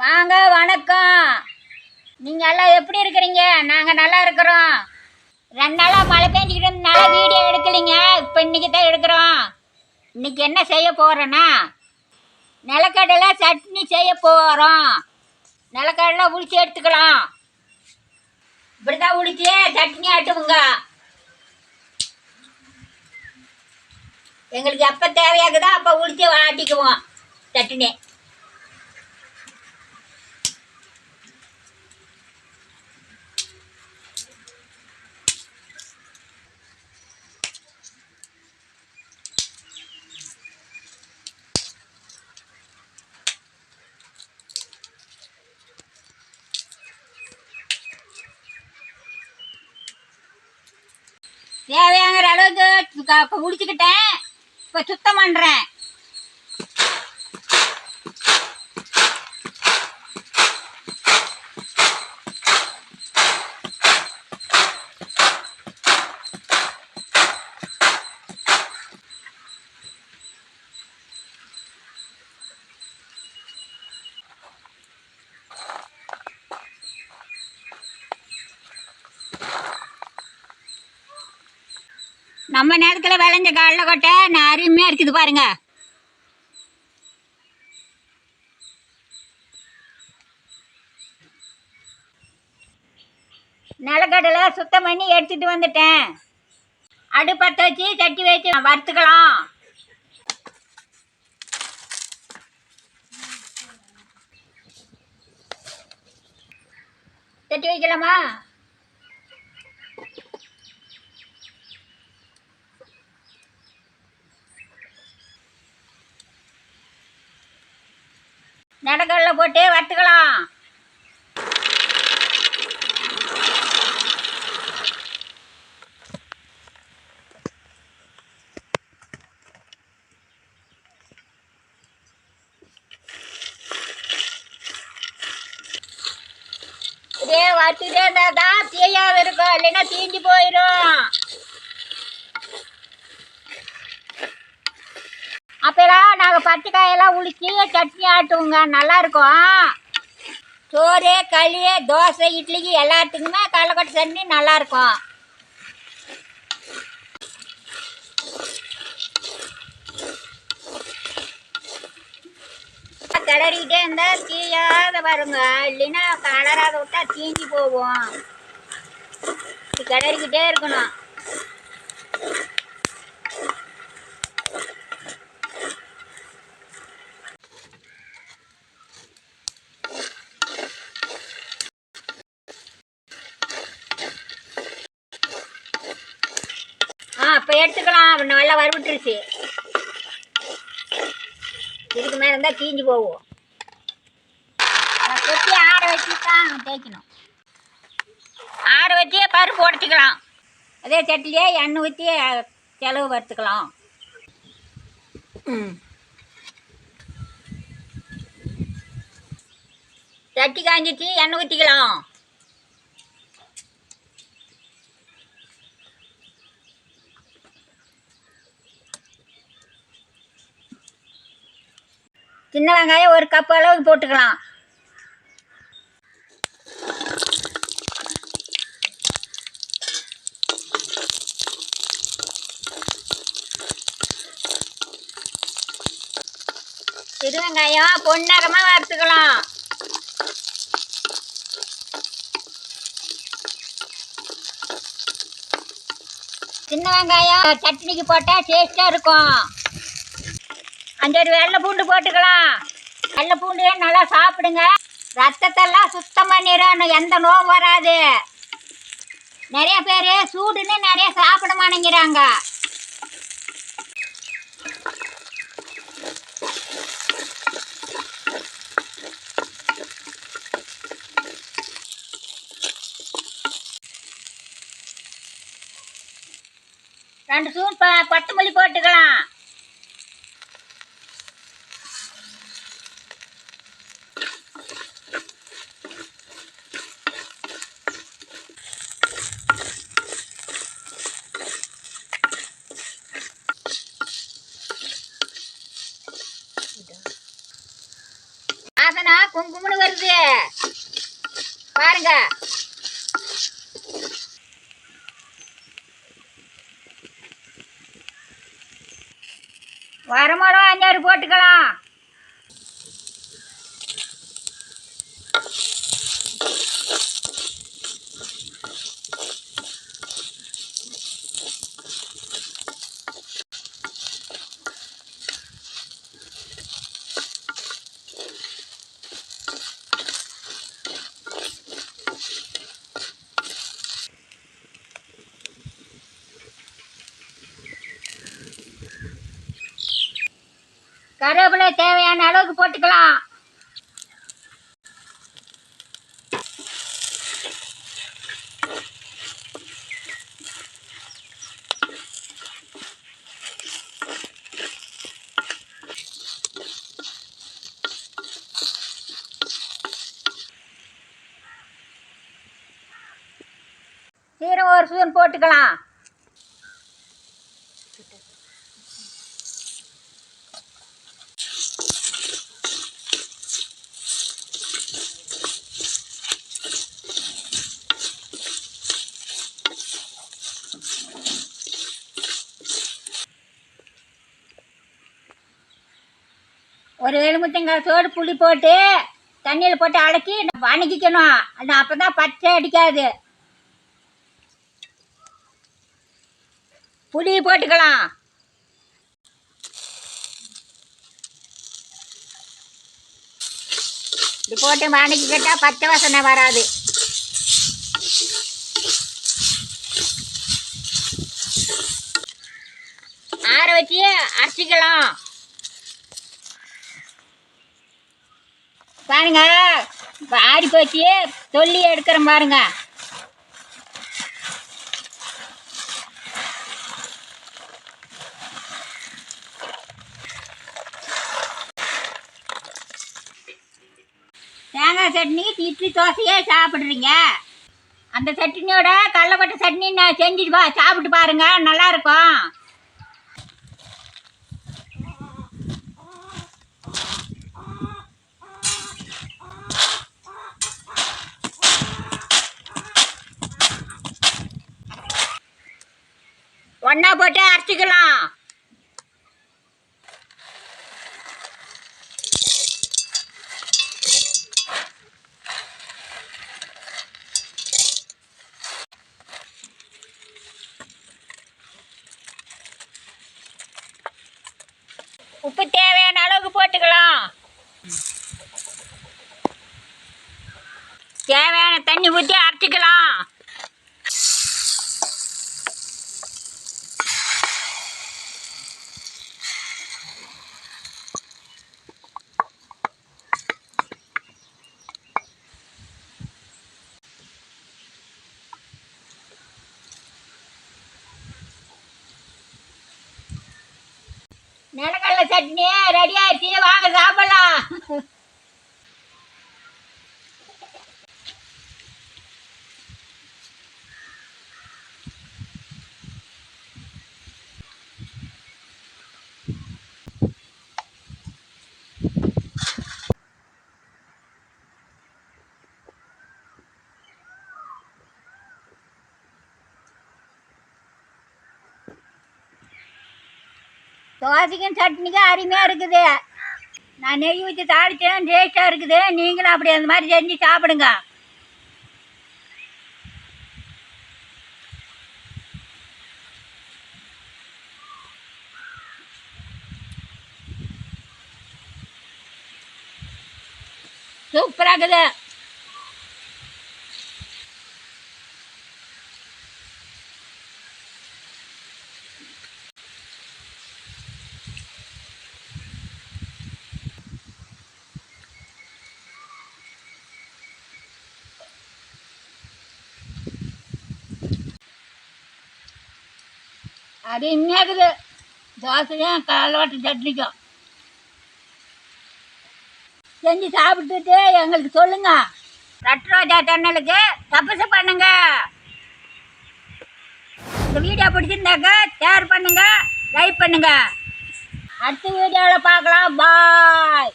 வாங்க வணக்கம். நீங்கள் எல்லாம் எப்படி இருக்கிறீங்க? நாங்கள் நல்லா இருக்கிறோம். ரெண்டு நாளாக மழை பெஞ்சிக்கிட்டு நல்லா வீடியோ எடுக்கலைங்க. இப்போ இன்னைக்கு தான் எடுக்கிறோம். இன்னைக்கு என்ன செய்ய போகிறோன்னா நிலக்கடலை சட்னி செய்ய போகிறோம் நிலக்கடலை உளிச்சு எடுத்துக்கலாம். இப்படி தான் உளிச்சு சட்னி ஆட்டுவோங்க. எங்களுக்கு எப்போ தேவையாகுதோ அப்போ உளிச்சு ஆட்டிக்குவோம் சட்னி. தேவையாங்கிற அளவுக்கு இப்போ க- இப்போ சுத்தம் பண்ணுறேன் நம்ம நேரத்தில் விளைஞ்ச கடலை கொட்டை நான் அருமையாக இருக்குது பாருங்க. நிலக்கடலை சுத்தம் பண்ணி எடுத்துட்டு வந்துட்டேன். அடுப்பற்ற வச்சு சட்டி வச்சு வறுத்துக்கலாம். சட்டி வைக்கலாமா? நடக்கடல போட்டு வறுத்துக்கலாம். இதே வறுத்துட்டே இருந்தால் தான் தீயாத இருக்கும் இல்லைன்னா தீஞ்சு போயிடும் அப்பெல்லாம் நாங்கள் பச்சை காயெல்லாம் உளிச்சு சட்னி ஆட்டுவோங்க. நல்லாயிருக்கும் சோறு களி தோசை இட்லிக்கு எல்லாத்துக்குமே கடலக்கொட்டை சட்னி நல்லாயிருக்கும் கிளறிக்கிட்டே இருந்தால் தீயாத வருங்க. இல்லைன்னா கலராத விட்டா தீஞ்சு போகும். கிளறிக்கிட்டே இருக்கணும். இப்போ எடுத்துக்கலாம். நல்லா வறுவிட்டுருச்சு இதுக்கு மேலே இருந்தால் தீஞ்சு போகும். கொத்தி ஆற வச்சு தான் தேய்க்கணும். ஆற வச்சே பருப்பு உடச்சிக்கலாம். அதே சட்டிலே எண்ணெய் ஊற்றி செலவு வறுத்துக்கலாம். சட்டி காஞ்சிச்சு எண்ணெய் ஊற்றிக்கலாம் சின்ன வெங்காயம் ஒரு கப் அளவுக்கு போட்டுக்கலாம். சிறு வெங்காயம் பொன்னரமாக வறுத்துக்கலாம். சின்ன வெங்காயம் சட்னிக்கு போட்டால் டேஸ்ட்டாக இருக்கும். அஞ்சடி வெள்ளை பூண்டு போட்டுக்கலாம். வெள்ளை பூண்டு நல்லா சாப்பிடுங்க? ரத்தத்தெல்லாம் சுத்தம் பண்ணிடணும் எந்த நோவும் வராது. நிறைய பேர் சூடுன்னு நிறைய சாப்பிட மாட்டேங்கிறாங்க. ரெண்டு ஸ்பூன் ப கொத்தமல்லி போட்டுக்கலாம். வாசனா குங்குமனு வருது. பாருங்க. வரமிடம் அஞ்சாறு போட்டுக்கலாம். கருவேப்பிலை தேவையான அளவுக்கு போட்டுக்கலாம். சீரகம் ஒரு ஸ்பூன் போட்டுக்கலாம். ஒரு எலுமிச்சங்காய் சோடு புளி போட்டு தண்ணியில் போட்டு அலக்கி வணக்கிக்கணும் அது அப்போ தான் பச்சை அடிக்காது. புளி போட்டுக்கலாம். இது போட்டு வணக்கிக்கிட்டால் பச்சை வாசனை வராது. ஆற வச்சு அரைச்சிக்கலாம். பாருங்க. ஆடி போச்சு. தொல்லி எடுக்கிறேன் பாருங்க. தேங்காய் சட்னி இட்லி தோசையே சாப்பிட்றீங்க. அந்த சட்னியோட கடலப்பட்ட சட்னி நான் செஞ்சுட்டு பா சாப்பிட்டு பாருங்க. நல்லா போட்டு அரைச்சிக்கலாம். உப்பு தேவையான அளவுக்கு போட்டுக்கலாம். தேவையான தண்ணி ஊற்றி அரைச்சிக்கலாம். நிலக்கடலை சட்னி ரெடி ஆயிடுச்சு. வாங்க சாப்பிடலாம். தோசைக்கும் சட்னிக்கும் அருமையாக இருக்குது. நான் நெய் ஊற்றி தாளித்தேன் டேஸ்ட்டாக இருக்குது. நீங்களும் அப்படி அந்த மாதிரி செஞ்சு சாப்பிடுங்க. சூப்பராக இருக்குது. அது இன்னேக்குது தோசையும் கடலோட்ட சட்னிக்கும். செஞ்சு சாப்பிட்டுட்டு எங்களுக்கு சொல்லுங்க. ரட்ரோஜா சேனலுக்கு தபசு பண்ணுங்க. இந்த வீடியோ பிடிச்சிருந்தாக்க ஷேர் பண்ணுங்க லைக் பண்ணுங்க. அடுத்த வீடியோவில் பார்க்கலாம். பாய்